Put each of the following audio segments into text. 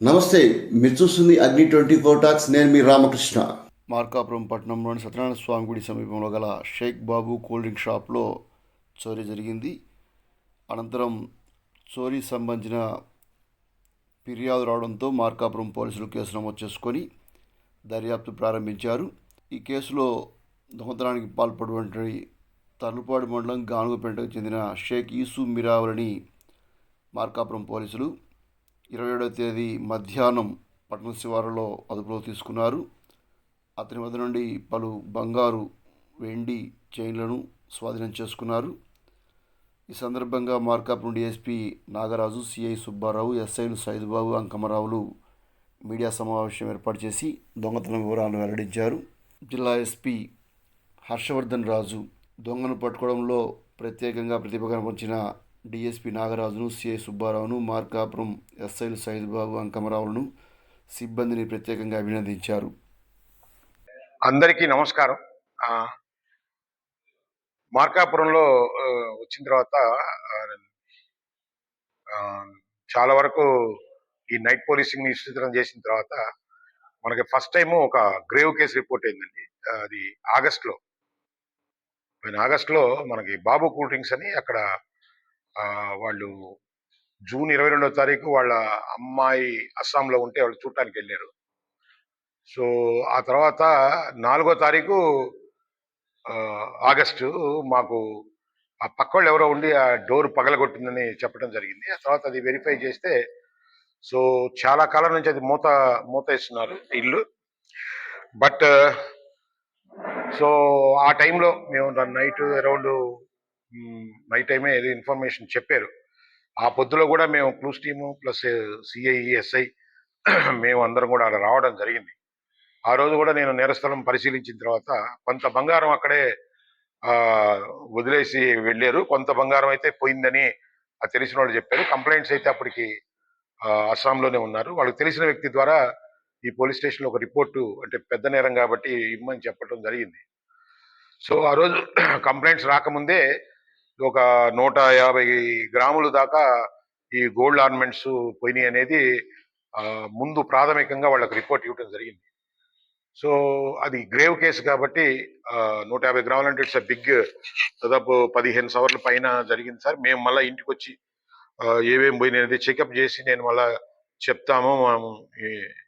నమస్తే మీరు చూస్తుంది అగ్ని ట్వంటీ ఫోర్ టాక్స్ నేను మీ రామకృష్ణ. మార్కాపురం పట్టణంలోని సత్యనారాయణ స్వామి గుడి సమీపంలో గల షేక్ బాబు కూల్ డ్రింక్ షాప్లో చోరీ జరిగింది. అనంతరం చోరీ సంబంధించిన ఫిర్యాదు రావడంతో మార్కాపురం పోలీసులు కేసు నమోదు చేసుకొని దర్యాప్తు ప్రారంభించారు. ఈ కేసులో దొంగతనానికి పాల్పడినటువంటి తర్లుపాడు మండలం గానుగుపేటకు చెందిన షేక్ ఈసు మిరావులని మార్కాపురం పోలీసులు ఇరవై ఏడవ తేదీ మధ్యాహ్నం పట్టణ శివారులో అదుపులో తీసుకున్నారు. అతని వద్ద నుండి పలు బంగారు వెండి చైన్లను స్వాధీనం చేసుకున్నారు. ఈ సందర్భంగా మార్కాప్ నుండి ఎస్పీ నాగరాజు సిఐ సుబ్బారావు ఎస్ఐలు సైదుబాబు అంకమరావులు మీడియా సమావేశం ఏర్పాటు చేసి దొంగతనం వివరాలను వెల్లడించారు. జిల్లా ఎస్పీ హర్షవర్ధన్ రాజు దొంగను పట్టుకోవడంలో ప్రత్యేకంగా ప్రతిభ కనిపించిన డిఎస్పీ నాగరాజును సిఐ సుబ్బారావును మార్కాపురం ఎస్ఐలు సైదుబాబు అంకమరావులను సిబ్బందిని ప్రత్యేకంగా అభినందించారు. అందరికీ నమస్కారం. మార్కాపురంలో వచ్చిన తర్వాత చాలా వరకు ఈ నైట్ పోలీసింగ్ నిశ్చితం విస్తృతం చేసిన తర్వాత మనకి ఫస్ట్ టైం ఒక గ్రేవ్ కేసు రిపోర్ట్ అయిందండి. అది ఆగస్ట్లో. ఆగస్ట్లో మనకి బాబు కూల్ డ్రింక్స్ అని అక్కడ వాళ్ళు జూన్ ఇరవై రెండో తారీఖు వాళ్ళ అమ్మాయి అస్సాంలో ఉంటే వాళ్ళు చూడటానికి వెళ్ళారు. సో ఆ తర్వాత నాలుగో తారీఖు ఆగస్టు మాకు ఆ పక్క వాళ్ళు ఎవరో ఉండి ఆ డోర్ పగలగొట్టిందని చెప్పడం జరిగింది. ఆ తర్వాత అది వెరిఫై చేస్తే సో చాలా కాలం నుంచి అది మూత మూత ఇస్తున్నారు ఇల్లు. బట్ సో ఆ టైంలో మేము నైట్ అరౌండ్ నైట్ టైమే ఏదో ఇన్ఫర్మేషన్ చెప్పారు. ఆ పొద్దులో కూడా మేము clues team plus CI SI మేము అందరం కూడా అక్కడ రావడం జరిగింది. ఆ రోజు కూడా నేను నేరస్థలం పరిశీలించిన తర్వాత కొంత బంగారం అక్కడే వదిలేసి వెళ్ళారు. కొంత బంగారం అయితే పోయిందని తెలిసిన వాళ్ళు చెప్పారు. కంప్లైంట్స్ అయితే అప్పటికి అస్సాంలోనే ఉన్నారు. వాళ్ళకి తెలిసిన వ్యక్తి ద్వారా ఈ పోలీస్ స్టేషన్లో ఒక రిపోర్టు అంటే పెద్ద నేరం కాబట్టి ఇమ్మని చెప్పడం జరిగింది. సో ఆ రోజు కంప్లైంట్స్ రాకముందే ఒక నూట యాభై గ్రాములు దాకా ఈ గోల్డ్ ఆర్నమెంట్స్ పోయినాయి అనేది ముందు ప్రాథమికంగా వాళ్ళకి రిపోర్ట్ ఇవ్వడం జరిగింది. సో అది గ్రేవ్ కేసు కాబట్టి నూట యాభై గ్రాములు అంటే ఇట్స్ అ బిగ్ దాదాపు పదిహేను సవర్ల పైన జరిగింది సార్. మేము మళ్ళీ ఇంటికి వచ్చి ఏమేమి పోయినాయి అనేది చెకప్ చేసి నేను మళ్ళా చెప్తాము. మనం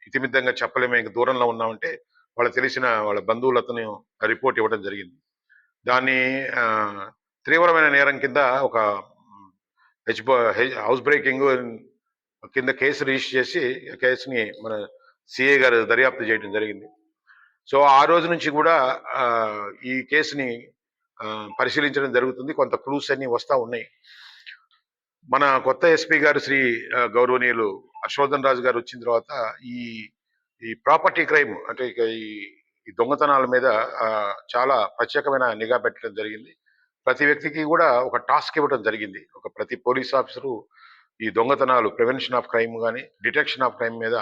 ఇతిమిద్దంగా చెప్పలేము. ఇంక దూరంలో ఉన్నామంటే వాళ్ళకి తెలిసిన వాళ్ళ బంధువులతను రిపోర్ట్ ఇవ్వడం జరిగింది. దాన్ని తీవ్రమైన నేరం కింద ఒక హెచ్ హౌస్ బ్రేకింగ్ కింద కేసు రిజిస్టర్ చేసి కేసుని మన సిఏ గారు దర్యాప్తు చేయడం జరిగింది. సో ఆ రోజు నుంచి కూడా ఈ కేసుని పరిశీలించడం జరుగుతుంది. కొంత క్లూస్ అన్ని వస్తూ ఉన్నాయి. మన కొత్త ఎస్పీ గారు శ్రీ గౌరవనీయులు హర్షవర్ధన్ రాజు గారు వచ్చిన తర్వాత ఈ ఈ ప్రాపర్టీ క్రైమ్ అంటే ఈ దొంగతనాల మీద చాలా ప్రత్యేకమైన నిఘా పెట్టడం జరిగింది. ప్రతి వ్యక్తికి కూడా ఒక టాస్క్ ఇవ్వడం జరిగింది. ఒక ప్రతి పోలీస్ ఆఫీసరు ఈ దొంగతనాలు ప్రివెన్షన్ ఆఫ్ క్రైమ్ కానీ డిటెక్షన్ ఆఫ్ క్రైమ్ మీద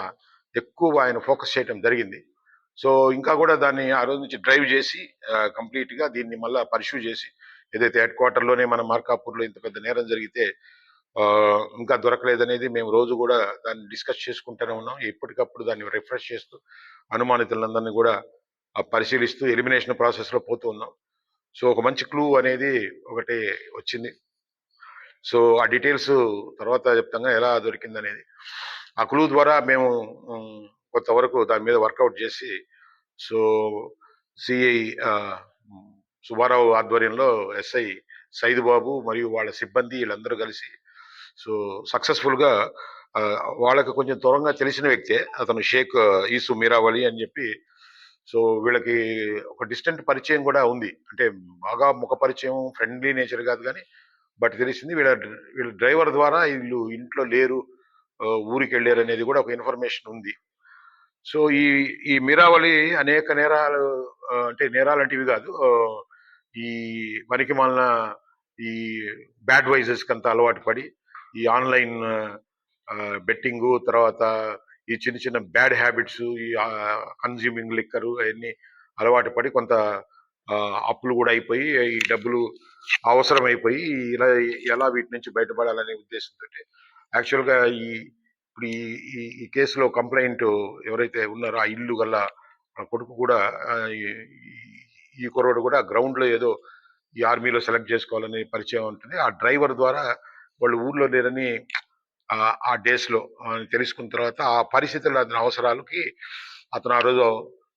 ఎక్కువ ఆయన ఫోకస్ చేయడం జరిగింది. సో ఇంకా కూడా దాన్ని ఆ రోజు నుంచి డ్రైవ్ చేసి కంప్లీట్గా దీన్ని మళ్ళీ పర్ష్యూ చేసి ఏదైతే హెడ్ క్వార్టర్లోనే మన మార్కాపూర్లో ఇంత పెద్ద నేరం జరిగితే ఇంకా దొరకలేదనేది మేము రోజు కూడా దాన్ని డిస్కస్ చేసుకుంటూనే ఉన్నాం. ఎప్పటికప్పుడు దాన్ని రిఫ్రెష్ చేస్తూ అనుమానితులందరినీ కూడా పరిశీలిస్తూ ఎలిమినేషన్ ప్రాసెస్లో పోతూ ఉన్నాం. సో ఒక మంచి క్లూ అనేది ఒకటి వచ్చింది. సో ఆ డీటెయిల్స్ తర్వాత చెప్తాగా ఎలా దొరికింది అనేది ఆ క్లూ ద్వారా మేము కొంతవరకు దాని మీద వర్కౌట్ చేసి సో సిఐ సుబ్బారావు ఆధ్వర్యంలో ఎస్ఐ సైద్ బాబు మరియు వాళ్ళ సిబ్బంది వీళ్ళందరూ కలిసి సో సక్సెస్ఫుల్గా వాళ్ళకు వాళ్ళకి కొంచెం దూరంగా తెలిసిన వ్యక్తే అతను షేక్ ఈసు మీరావళి అని చెప్పి సో వీళ్ళకి ఒక డిస్టెంట్ పరిచయం కూడా ఉంది. అంటే బాగా ముఖ పరిచయం ఫ్రెండ్లీ నేచర్ కాదు కానీ బట్ తెలిసింది వీళ్ళ వీళ్ళ డ్రైవర్ ద్వారా వీళ్ళు ఇంట్లో లేరు ఊరికి వెళ్ళారు అనేది కూడా ఒక ఇన్ఫర్మేషన్ ఉంది. సో ఈ ఈ మీరావళి అనేక నేరాలు అంటే నేరాలు అంటే ఇవి కాదు ఈ మనకి మన ఈ బ్యాడ్ వైజెస్కి అంత అలవాటు పడి ఈ ఆన్లైన్ బెట్టింగు తర్వాత ఈ చిన్న చిన్న బ్యాడ్ హ్యాబిట్స్ ఈ కన్జ్యూమింగ్ లిక్కరు అవన్నీ అలవాటు పడి కొంత అప్పులు కూడా అయిపోయి ఈ డబ్బులు అవసరం అయిపోయి ఇలా ఎలా వీటి నుంచి బయటపడాలనే ఉద్దేశంతో యాక్చువల్గా ఈ ఇప్పుడు ఈ ఈ ఈ కేసులో కంప్లైంట్ ఎవరైతే ఉన్నారో ఆ ఇల్లు గల ఆ కొడుకు కూడా ఈ- కొరవడు కూడా గ్రౌండ్లో ఏదో ఈ ఆర్మీలో సెలెక్ట్ చేసుకోవాలని పరిచయం ఉంటుంది. ఆ డ్రైవర్ ద్వారా వాళ్ళు ఊర్లో లేరని ఆ- డేస్లో తెలుసుకున్న తర్వాత ఆ పరిస్థితుల్లో అతని అవసరాలకి అతను ఆ రోజు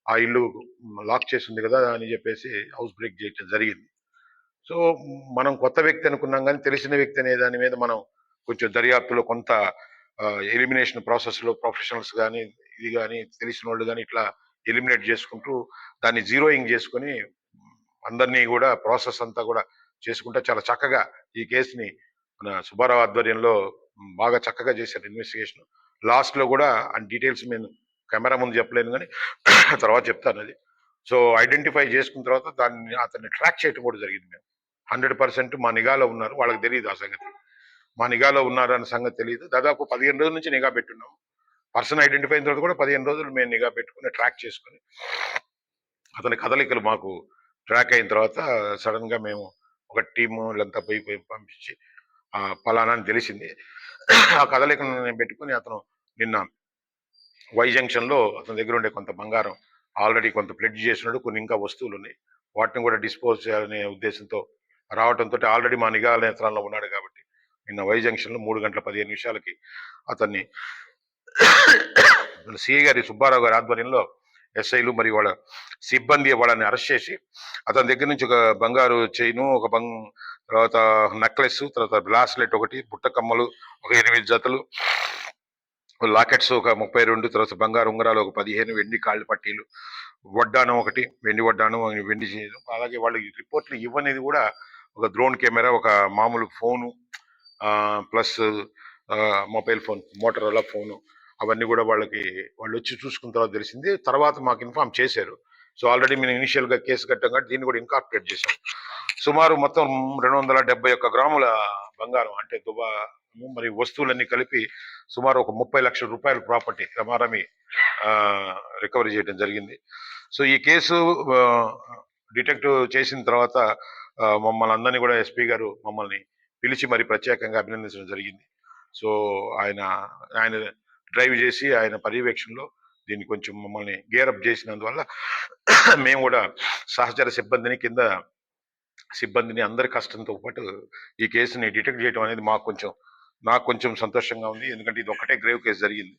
ఆ ఇల్లు లాక్ చేసింది కదా అని చెప్పేసి హౌస్ బ్రేక్ చేయడం జరిగింది. సో మనం కొత్త వ్యక్తి అనుకున్నాం కానీ తెలిసిన వ్యక్తి అనే దాని మీద మనం కొంచెం దర్యాప్తులో కొంత ఎలిమినేషన్ ప్రాసెస్లో ప్రొఫెషనల్స్ కానీ ఇది కానీ తెలిసిన వాళ్ళు కానీ ఇట్లా ఎలిమినేట్ చేసుకుంటూ దాన్ని జీరోయింగ్ చేసుకొని అందరినీ కూడా ప్రాసెస్ అంతా కూడా చేసుకుంటే చాలా చక్కగా ఈ కేసుని మన సుబ్బారావు ఆధ్వర్యంలో బాగా చక్కగా చేశారు ఇన్వెస్టిగేషన్ లాస్ట్లో కూడా ఆ డీటెయిల్స్ నేను కెమెరా ముందు చెప్పలేను కానీ తర్వాత చెప్తాను అది. సో ఐడెంటిఫై చేసుకున్న తర్వాత దాన్ని అతన్ని ట్రాక్ చేయటం కూడా జరిగింది మేము. హండ్రెడ్ పర్సెంట్ మా నిఘాలో ఉన్నారు. వాళ్ళకి తెలియదు ఆ సంగతి. మా నిఘాలో ఉన్నారు అన్న సంగతి తెలియదు. దాదాపు పదిహేను రోజుల నుంచి నిఘా పెట్టున్నాం. పర్సన్ ఐడెంటిఫై అయిన తర్వాత కూడా పదిహేను రోజులు మేము నిఘా పెట్టుకుని ట్రాక్ చేసుకుని అతని కదలికలు మాకు ట్రాక్ అయిన తర్వాత సడన్గా మేము ఒక టీము వీళ్ళంతా పోయి పోయి పంపించి ఆ పలానా అని తెలిసింది. ఆ కదలికను నేను పెట్టుకుని అతను నిన్న వై జంక్షన్లో అతని దగ్గర ఉండే కొంత బంగారం ఆల్రెడీ కొంత ప్లెడ్జ్ చేసినట్టు కొన్ని ఇంకా వస్తువులు ఉన్నాయి వాటిని కూడా డిస్పోజ్ చేయాలనే ఉద్దేశంతో రావడంతో ఆల్రెడీ మా నిఘా నేత్రాల్లో ఉన్నాడు కాబట్టి నిన్న వై జంక్షన్లో మూడు గంటల పదిహేను నిమిషాలకి అతన్ని సిఐ గారి సుబ్బారావు గారి ఆధ్వర్యంలో ఎస్ఐలు మరి వాళ్ళ సిబ్బంది వాళ్ళని అరెస్ట్ చేసి అతని దగ్గర నుంచి ఒక బంగారు చైను ఒక బంగ్ తర్వాత నెక్లెస్ తర్వాత బ్లాస్లెట్ ఒకటి బుట్ట కమ్మలు ఒక ఎనిమిది జతలు లాకెట్స్ ఒక ముప్పై రెండు తర్వాత బంగారు ఉంగరాలు ఒక పదిహేను వెండి కాళ్ళు పట్టీలు వడ్డానం ఒకటి వెండి వడ్డానం వెండి చేయడం అలాగే వాళ్ళకి రిపోర్ట్లు ఇవ్వనేది కూడా ఒక డ్రోన్ కెమెరా ఒక మామూలు phone plus mobile phone Motorola phone అవన్నీ కూడా వాళ్ళకి వాళ్ళు వచ్చి చూసుకున్న తర్వాత తెలిసింది. తర్వాత మాకు ఇన్ఫార్మ్ చేశారు. సో ఆల్రెడీ మేము ఇనిషియల్గా కేసు కట్టాం కాబట్టి దీన్ని కూడా ఇన్కార్పొరేట్ చేశాం. సుమారు మొత్తం రెండు వందల డెబ్బై ఒక్క గ్రాముల బంగారం అంటే దుబా మరి వస్తువులన్నీ కలిపి సుమారు ఒక ముప్పై లక్షల రూపాయల ప్రాపర్టీ రమారమి రికవరీ చేయడం జరిగింది. సో ఈ కేసు డిటెక్ట్ చేసిన తర్వాత మమ్మల్ని అందరినీ కూడా ఎస్పీ గారు మమ్మల్ని పిలిచి మరి ప్రత్యేకంగా అభినందించడం జరిగింది. సో ఆయన ఆయన డ్రైవ్ చేసి ఆయన పర్యవేక్షణలో దీన్ని కొంచెం మమ్మల్ని గేరప్ చేసినందువల్ల మేము కూడా సహచర సిబ్బందిని కింద సిబ్బందిని అందరి కష్టంతో పాటు ఈ కేసుని డిటెక్ట్ చేయడం అనేది మాకు కొంచెం నాకు కొంచెం సంతోషంగా ఉంది. ఎందుకంటే ఇది ఒక్కటే గ్రేవ్ కేసు జరిగింది.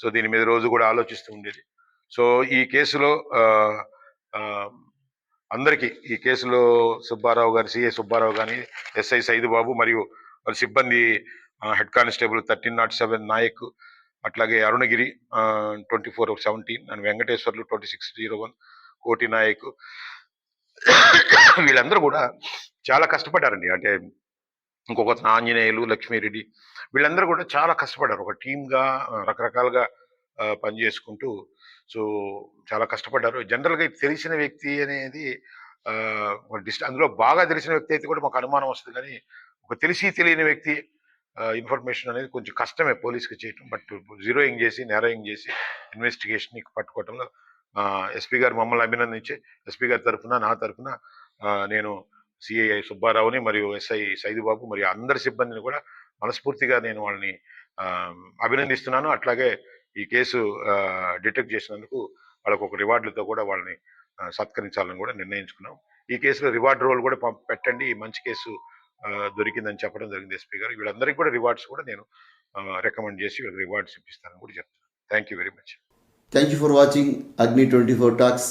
సో దీని మీద రోజు కూడా ఆలోచిస్తూ ఉండేది. సో ఈ కేసులో అందరికీ ఈ కేసులో సుబ్బారావు గారి సిఏ సుబ్బారావు కానీ ఎస్ఐ సైదుబాబు మరియు వారి సిబ్బంది head constable thirteen naught seven Nayak అట్లాగే Arunagiri twenty four seventeen and Venkateswarlu twenty six zero one Koti Nayak. వీళ్ళందరూ కూడా చాలా కష్టపడ్డారండి. అంటే ఇంకొక ఆంజనేయులు లక్ష్మీరెడ్డి వీళ్ళందరూ కూడా చాలా కష్టపడ్డారు. ఒక టీమ్గా రకరకాలుగా పనిచేసుకుంటూ సో చాలా కష్టపడ్డారు. జనరల్గా తెలిసిన వ్యక్తి అనేది డిస్ట్ అందులో బాగా తెలిసిన వ్యక్తి అయితే కూడా మాకు అనుమానం వస్తుంది. కానీ ఒక తెలిసి తెలియని వ్యక్తి ఇన్ఫర్మేషన్ అనేది కొంచెం కష్టమే పోలీస్కి చేయటం. బట్ జీరోయింగ్ చేసి నేరోయింగ్ చేసి ఇన్వెస్టిగేషన్ పట్టుకోవటంలో ఎస్పీ గారు మమ్మల్ని అభినందించి ఎస్పీ గారి తరఫున నా తరఫున నేను సిఐ సుబ్బారావుని మరియు ఎస్ఐ సైదుబాబు మరియు అందరి సిబ్బందిని కూడా మనస్ఫూర్తిగా నేను వాళ్ళని అభినందిస్తున్నాను. అట్లాగే ఈ కేసు డిటెక్ట్ చేసినందుకు వాళ్ళకు ఒక రివార్డులతో కూడా వాళ్ళని సత్కరించాలని కూడా నిర్ణయించుకున్నాం. ఈ కేసులో రివార్డ్ రోల్ కూడా పంప- పెట్టండి. ఈ మంచి కేసు దొరికిందని చెప్పడం జరిగింది ఎస్పీ గారు. వీళ్ళందరికీ కూడా రివార్డ్స్ కూడా నేను రికమెండ్ చేసి వీళ్ళకి రివార్డ్స్ ఇప్పిస్తానని కూడా చెప్తాను thank you very much. Thank you for watching Agni twenty four talks.